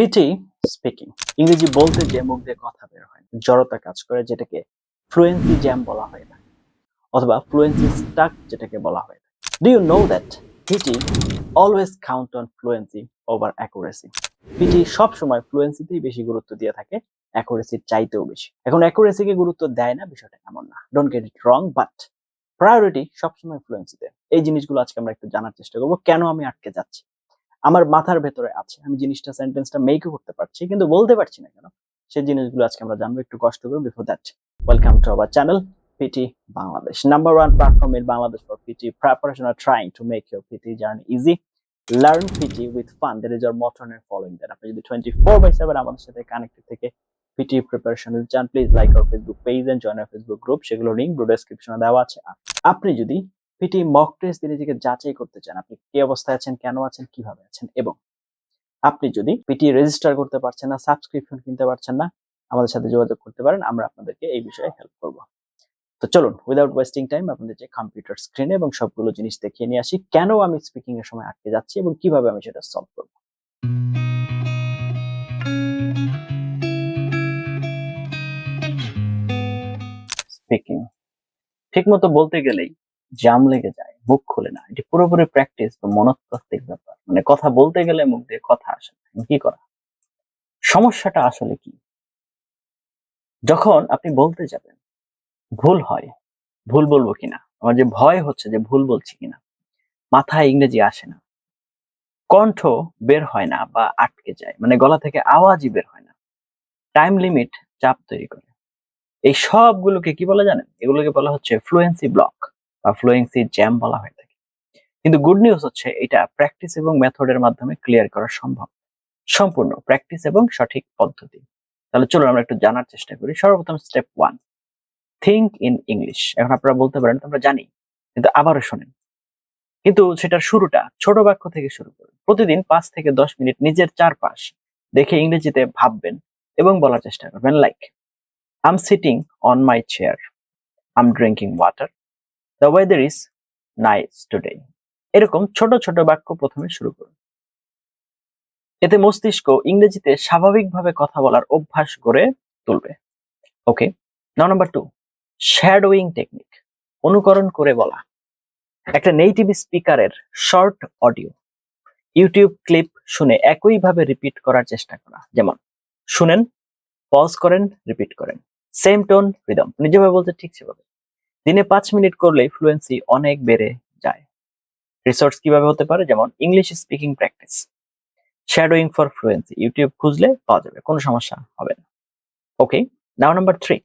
PT speaking ইংরেজি বলতে যে মুখ দিয়ে কথা বের হয় জড়তা কাজ করে, যেটাকে ফ্লুয়েন্সি জ্যাম বলা হয় না, অথবা ফ্লুয়েন্সি স্টাক যেটাকে বলা হয় do you know that PT always count on fluency over accuracy PT সবসময় ফ্লুয়েন্সিতেই বেশি গুরুত্ব দিয়ে থাকে অ্যাকুরেসির চাইতেও বেশি। এখন অ্যাকুরেসিকে গুরুত্ব দেয় না, বিষয়টা এমন না। Don't get it wrong but priority সবসময় ফ্লুয়েন্সিতে এই জিনিসগুলো আজকে আমরা একটু জানার চেষ্টা করব, কেন আমি আটকে যাচ্ছি? আমার মাথার ভেতরে আছে। আমি জিনিসটা সেন্টেন্সটা মেকও করতে পারছি, কিন্তু বলতে পারছি না কেন? সেই জিনিসগুলো আজকে আমরা জানব, একটু কষ্ট করে before that welcome to our channel PT Bangladesh number one platform in Bangladesh for PT preparation are trying to make your PT journey easy. Learn PT with fun. That is your motto and following that. আপনি যদি 24 by 7 আমাদের সাথে connected থেকে PT preparation চান please like our Facebook page and join our Facebook group সেগুলো link ডেসক্রিপশনে দেওয়া আছে। আপনি যদি পিটি মক টেস্ট দিয়ে নিজেকে যাচাই করতে চান, আপনি কি অবস্থায় আছেন, কেন আছেন, কীভাবে আছেন এবং আপনি যদি পিটি রেজিস্টার করতে পারছেন না সাবস্ক্রিপশন কিনতে পারছেন না, আমাদের সাথে যোগাযোগ করতে পারেন, আমরা আপনাদেরকে এই বিষয়ে হেল্প করব। তো চলুন উইদাউট ওয়েস্টিং টাইম আপনাদের যে কম্পিউটার স্ক্রিনে এবং সবগুলো জিনিস দেখিয়ে নিয়ে আসি, কেন আমি স্পিকিং এর সময় আটকে যাচ্ছি এবং কীভাবে আমি সেটা সলভ করব। স্পিকিং ঠিক মতো বলতে গেলেই জাম লেগে যায় মুখ খুলে না। এটি পুরোপুরি প্র্যাকটিস বা মনস্তাত্ত্বিক ব্যাপার। মানে কথা বলতে গেলে মুখ দিয়ে কথা আসে না। কি করা? সমস্যাটা আসলে কি? যখন আপনি বলতে যাবেন, ভুল হয়, ভুল বলব কিনা? আমার যে ভয় হচ্ছে যে ভুল বলছি কিনা, মাথায় ইংরেজি আসে না। কণ্ঠ বের হয় না বা আটকে যায়। মানে গলা থেকে আওয়াজই বের হয় না। টাইম লিমিট চাপ তৈরি করে। এই সবগুলোকে কি বলা জানেন? এগুলোকে বলা হচ্ছে ফ্লুয়েন্সি ব্লক বা ফ্লুয়েন্সি জ্যাম বলা হয়ে থাকে কিন্তু গুড নিউজ হচ্ছে এটা প্র্যাকটিস এবং মেথডের মাধ্যমে ক্লিয়ার করা সম্ভব। সম্পূর্ণ প্র্যাকটিস এবং সঠিক পদ্ধতি। তাহলে চলুন আমরা একটু জানার চেষ্টা করি। সর্বপ্রথম step one think in English এখন আপনারা বলতে পারেন আমরা জানি, কিন্তু আবারও শোনেন। কিন্তু সেটার শুরুটা ছোট বাক্য থেকে শুরু করুন। প্রতিদিন পাঁচ থেকে দশ মিনিট নিজের চারপাশ দেখে ইংরেজিতে ভাববেন এবং বলার চেষ্টা করবেন like I'm sitting on my chair I'm drinking water the weather is nice today এরকম ছোট ছোট বাক্য প্রথমে শুরু করুন। এতে মস্তিষ্ক ইংরেজিতে স্বাভাবিকভাবে কথা বলার অভ্যাস গড়ে তুলবে। Okay now number two shadowing technique অনুকরণ করে বলা। একটা নেটিভ স্পিকারের শর্ট অডিও ইউটিউব ক্লিপ শুনে একইভাবে রিপিট করার চেষ্টা করা। যেমন, শুনেন পজ করেন রিপিট করেন। সেম টোন রিদম নিজেভাবে বলতে ঠিক সেভাবে। দিনে পাঁচ মিনিট করলেই ফ্লুয়েন্সি অনেক বেড়ে যায়। রিসোর্স কীভাবে হতে পারে? যেমন English speaking practice shadowing for fluency YouTube খুঁজলে পাওয়া যাবে, কোনো সমস্যা হবে না। Okay now number three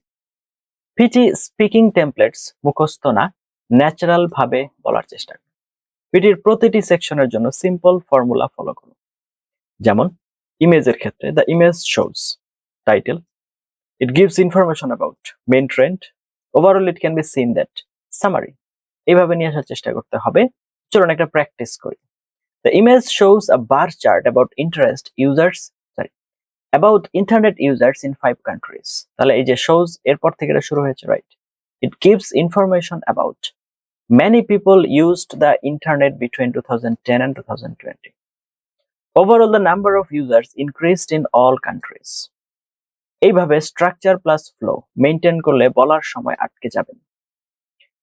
PT speaking templates মুখস্থ না ন্যাচারাল ভাবে বলার চেষ্টা করুন। পিটির প্রতিটি সেকশনের জন্য সিম্পল ফর্মুলা ফলো করুন। যেমন ইমেজের ক্ষেত্রে the image shows title it gives information about main trend overall it can be seen that summary এইভাবে নিয়ে আসার চেষ্টা করতে হবে। চলুন একটা প্র্যাকটিস করি। The image shows a bar chart about interest users sorry about internet users in five countries তাহলে এই যে শোজ এরপর থেকে এটা শুরু হয়েছে right it gives information about many people used the internet between 2010 and 2020 overall, the number of users increased in all countries. এইভাবে structure plus flow maintain করলে বলার সময় আটকে যাবেন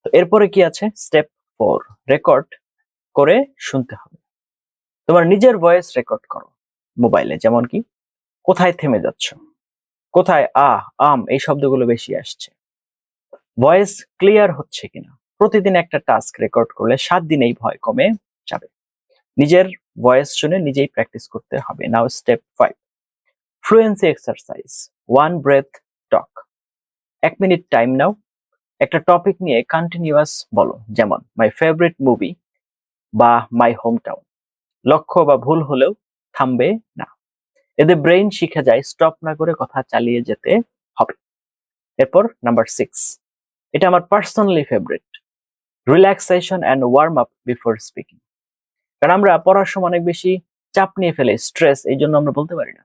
তো এরপরে কি আছে? স্টেপ ফোর রেকর্ড করে শুনতে হবে। তোমার নিজের ভয়েস রেকর্ড করো মোবাইলে যেমন কি, কোথায় থেমে যাচ্ছ? কোথায় আহ আম, এই শব্দগুলো বেশি আসছে? ভয়েস ক্লিয়ার হচ্ছে কিনা? প্রতিদিন একটা টাস্ক রেকর্ড করলে সাত দিনেই ভয় কমে যাবে। নিজের ভয়েস শুনে নিজেই প্র্যাকটিস করতে হবে। Now step five fluency exercise one breath talk এক মিনিট টাইম নাও। একটা টপিক নিয়ে কন্টিনিউয়াস বলো। যেমন মাই ফেভারিট মুভি বা মাই হোম টাউন লক্ষ্য বা ভুল হলেও থামবে না। এতে ব্রেইন শিখে যায় স্টপ না করে কথা চালিয়ে যেতে হবে। এরপর নাম্বার সিক্স এটা আমার personally favourite relaxation and warm up before speaking কারণ আমরা পড়ার সময় অনেক বেশি চাপ নিয়ে ফেলে স্ট্রেস এই জন্য আমরা বলতে পারি না।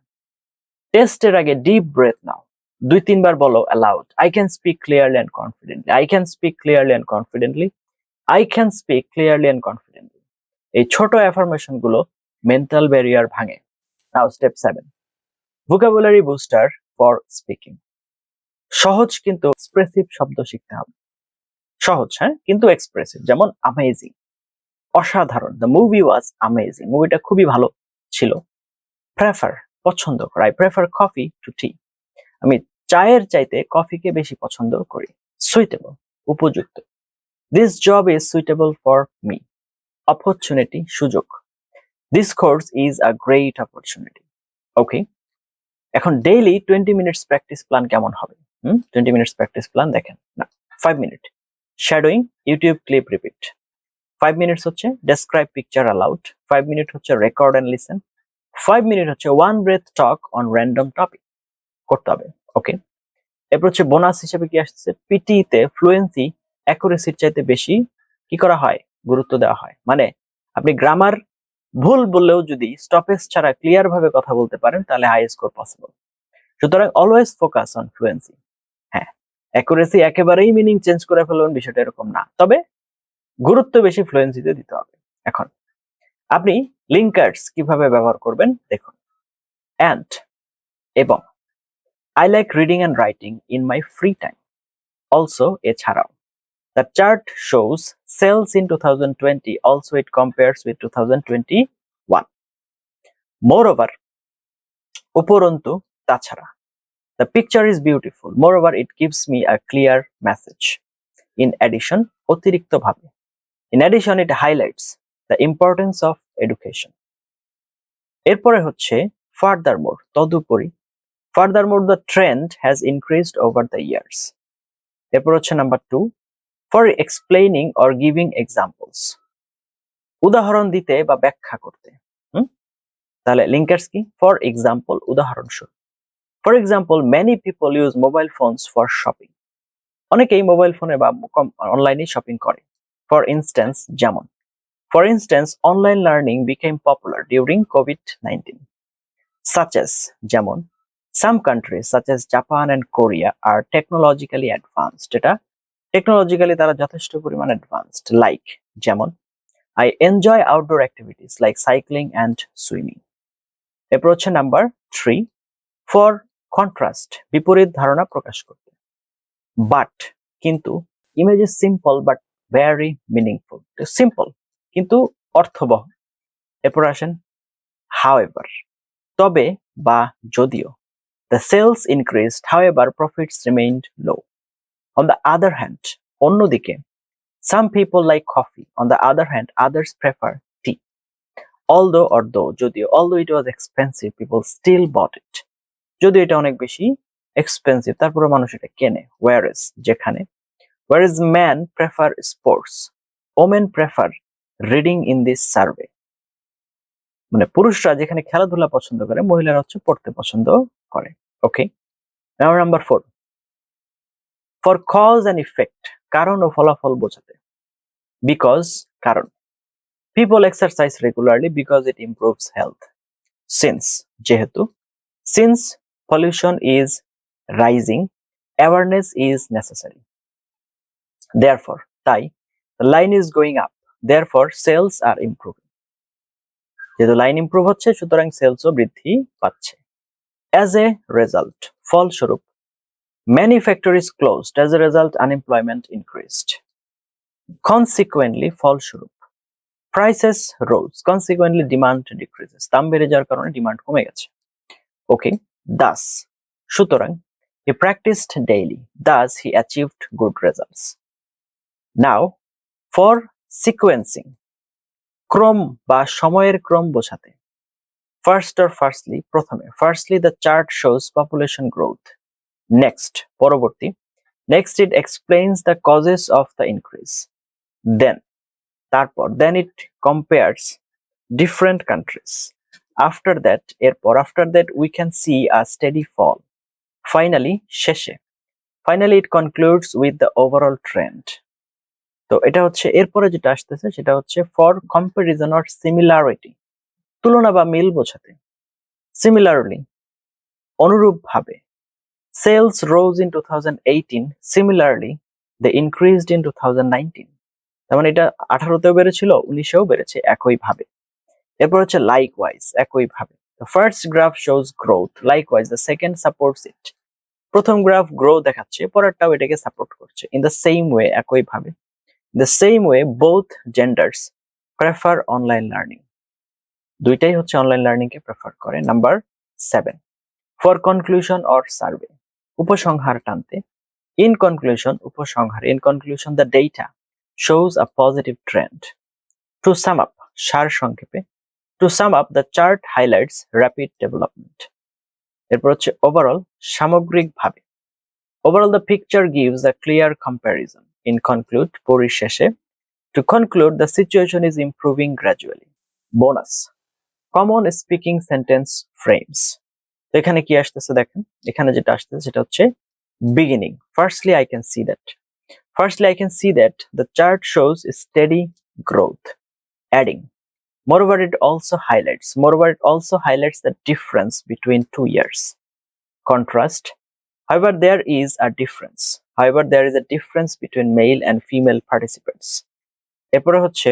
টেস্টের আগে ডিপ ব্রেথ নাও। দুই, তিনবার বলো aloud I can speak clearly and confidently I can speak clearly and confidently I can speak clearly and confidently এই ছোট অ্যাফার্মেশনগুলো মেন্টাল ব্যারিয়ার ভাঙে। Now step seven vocabulary booster for speaking সহজ কিন্তু এক্সপ্রেসিভ শব্দ শিখতে হবে। সহজ হ্যাঁ? কিন্তু এক্সপ্রেসিভ যেমন আমেজিং অসাধারণ দ্য মুভি ওয়াজ অ্যামেজিং মুভিটা খুবই ভালো ছিল। প্রেফার পছন্দ করা। I prefer coffee to tea আমি চায়ের চাইতে কফিকে বেশি পছন্দ করি। সুইটেবল উপযুক্ত। This job is suitable for me opportunity সুযোগ। This course is a great opportunity okay এখন daily twenty minutes practice plan কেমন হবে? হুম? টোয়েন্টি মিনিটস প্র্যাকটিস প্ল্যান দেখেন। না five minute shadowing YouTube clip repeat five minutes হচ্ছে describe picture aloud five minute হচ্ছে record and listen five minute হচ্ছে one breath talk on random topic করতে হবে ওকে এরপর হচ্ছে বোনাস হিসেবে কি আসছে? পিটিতে ফ্লুয়েন্সি অ্যাকুরেসির চাইতে বেশি কি করা হয়? গুরুত্ব দেওয়া হয়। মানে আপনি গ্রামার ভুল বললেও যদি স্টপেজ ছাড়া ক্লিয়ার ভাবে কথা বলতে পারেন, তাহলে হাই স্কোর পসিবল সুতরাং অলওয়েজ ফোকাস অন ফ্লুয়েন্সি হ্যাঁ অ্যাকুরেসি একেবারেই মিনিং চেঞ্জ করে ফেলবেন বিষয়টা এরকম না। তবে গুরুত্ব বেশি ফ্লুয়েন্সিতে দিতে হবে, এখন। আপনি লিঙ্কার্স কীভাবে ব্যবহার করবেন দেখুন। অ্যান্ড এবং I like reading and writing in my free time also এছাড়াও the chart shows sales in two thousand twenty also it compares with two thousand twenty one moreover উপরন্তু, তাছাড়া picture is beautiful moreover it gives me a clear message in addition অতিরিক্তভাবে in addition it highlights the importance of education. এরপরে হচ্ছে furthermore তদুপরি। Furthermore the trend has increased over the years. এরপর হচ্ছে number two, for explaining or giving examples. উদাহরণ দিতে বা ব্যাখ্যা করতে তাহলে লিঙ্কার্স কি? ফর এক্সাম্পল, উদাহরণস্বরূপ। For example many people use mobile phones for shopping অনেকেই মোবাইল ফোনে বা অনলাইনে শপিং করে। ফর ইনস্ট্যান্স, যেমন। Instance online learning became popular during COVID nineteen such as যেমন some countries, such as Japan and Korea, are technologically advanced. এটা technologically তারা যথেষ্ট পরিমাণ অ্যাডভান্সড লাইক যেমন I enjoy outdoor activities like cycling and swimming এরপর হচ্ছে number three for contrast বিপরীত ধারণা প্রকাশ করতে। বাট কিন্তু image is simple but very meaningful simple কিন্তু অর্থবহ। এরপর আসেন হাওয়েভার তবে বা যদিও the sales increased however profits remained low on the other hand অন্যদিকে some people like coffee on the other hand others prefer tea although though যদিও although it was expensive people still bought it যদিও এটা অনেক বেশি expensive তারপরে মানুষ এটা কেনে। ওয়ারেস যেখানে whereas men prefer sports women prefer reading in this survey মানে পুরুষরা যেখানে খেলাধুলা পছন্দ করে, মহিলারা হচ্ছে পড়তে পছন্দ করে। Okay number four for cause and effect কারণ ও ফলাফল বোঝাতে। বিকজ কারণ। People exercise regularly because it improves health since যেহেতু। Since pollution is rising awareness is necessary therefore তাই line is going up therefore sales are improving যেহেতু line improve হচ্ছে সুতরাং সেলসও বৃদ্ধি পাচ্ছে অ্যাজ এ রেজাল্ট ফলস্বরূপ Many factories closed. As a result, unemployment increased. Consequently, ফলস্বরূপ prices rose. Consequently, demand decreases. দাম বেড়ে যাওয়ার কারণে ডিমান্ড কমে গেছে ওকে দাস সুতরাং he practiced daily. Thus, he achieved good results. Now, for sequencing, ক্রম বা সময়ের ক্রম বোঝাতে। ফার্স্ট or ফার্স্টলি প্রথমে। Firstly the chart shows population growth next পরবর্তী। Next it explains the causes of the increase then তারপর then it compares different countries after that এরপর after that we can see a steady fall finally শেষে। Finally it concludes with the overall trend তো এটা হচ্ছে এরপরে যেটা আসতেছে সেটা হচ্ছে ফর কম্পারিজন অর সিমিলারিটি তুলনা বা মিল বোঝাতে সিমিলারলি অনুরূপভাবে Sales rose in 2018. Similarly, they increased in 2019. তার মানে এটা আঠারোতেও বেড়েছিল উনিশেও বেড়েছে একইভাবে এরপর হচ্ছে লাইক ওয়াইজ একইভাবে The first graph shows growth. Likewise, the second supports it. প্রথম গ্রাফ গ্রো দেখাচ্ছে পরেরটাও এটাকে সাপোর্ট করছে ইন দ্য সেম ওয়ে একই ভাবে the same way both genders prefer online learning দুইটাই হচ্ছে অনলাইন লার্নিং কে প্রেফার করে। Number seven for conclusion or survey উপসংহার টানতে। ইন কনক্লুশন উপসংহার। In conclusion the data shows a positive trend. To sum up, সার সংক্ষেপে to sum up the chart highlights rapid development এরপর হচ্ছে ওভারঅল সামগ্রিকভাবে। Overall the picture gives a clear comparison in conclude পরিশেষে to conclude the situation is improving gradually bonus common speaking sentence frames তো এখানে কি আসতেছে দেখেন এখানে যেটা আসতেছে সেটা হচ্ছে beginning firstly I can see that Firstly, I can see that the chart shows steady growth. Adding, moreover, it also highlights, moreover, it also highlights the difference between two years. Contrast, however, there is a difference. However there is a difference between male and female participants এরপরে হচ্ছে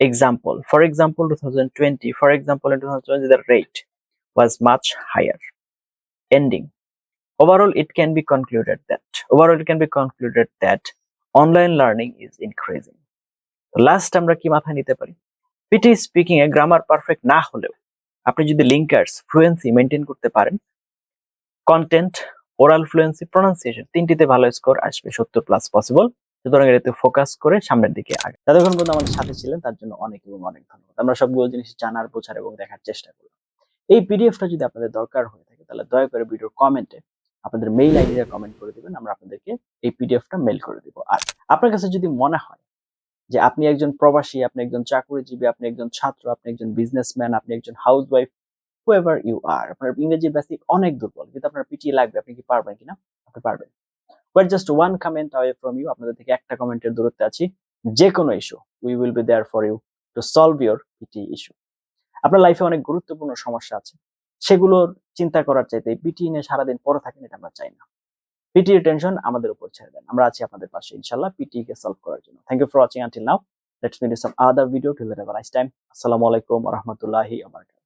example for example two thousand twenty for example two thousand twenty the rate was much higher ending overall it can be concluded that overall it can be concluded that online learning is increasing last আমরা কি মাথায় নিতে পারি? PT speaking a grammar perfect না হলেও, আপনি যদি linkers fluency maintain করতে পারেন কন্টেন্ট ওরাল ফ্লুয়েন্সি প্রনাউন্সিয়েশন তিনটিতে ভালো স্কোর আসবে, সত্তর প্লাস পসিবল সুতরাং এটাতে ফোকাস করে সামনের দিকে আগে ততক্ষণ পর্যন্ত আমাদের সাথে ছিলেন, তার জন্য অনেক এবং অনেক ধন্যবাদ। আমরা সবগুলো জিনিস জানার, বোঝার এবং দেখার চেষ্টা করলাম। এই পিডিএফটা যদি আপনাদের দরকার হয়ে থাকে, তাহলে দয়া করে ভিডিওর কমেন্টে আপনাদের মেইল আইডিটা কমেন্ট করে দিবেন, আমরা আপনাদেরকে এই পিডিএফটা মেইল করে দিব। আর আপনার কাছে যদি মনে হয় যে আপনি একজন প্রবাসী, আপনি একজন চাকরিজীবী, আপনি একজন ছাত্র, আপনি একজন বিজনেসম্যান আপনি একজন হাউস ওয়াইফ ইউ আর আপনার বেসিক অনেক দুর্বল, কিন্তু আপনার লাগবে, আপনি কি পারবেন কিনা? আপনি পারবেন। We're just one comment from you আপনাদের থেকে একটা কমেন্টের দূরত্বে আছি। যে কোনো issue we will be there for you to solve your PT issue আপনার লাইফে অনেক গুরুত্বপূর্ণ সমস্যা আছে। সেগুলোর চিন্তা করার চাইতে পিটি নিয়ে সারাদিন পরে থাকেন এটা আমরা চাই না। পিটি টেনশন আমাদের উপর ছেড়ে দেন। আমরা আছি আপনাদের পাশে ইনশাল্লাহ পিটি কে সলভ করার জন্য। Thank you for watching until now let's meet some other video till that time আসসালামু আলাইকুম ওয়া রাহমাতুল্লাহি ওয়া বারাকাতুহু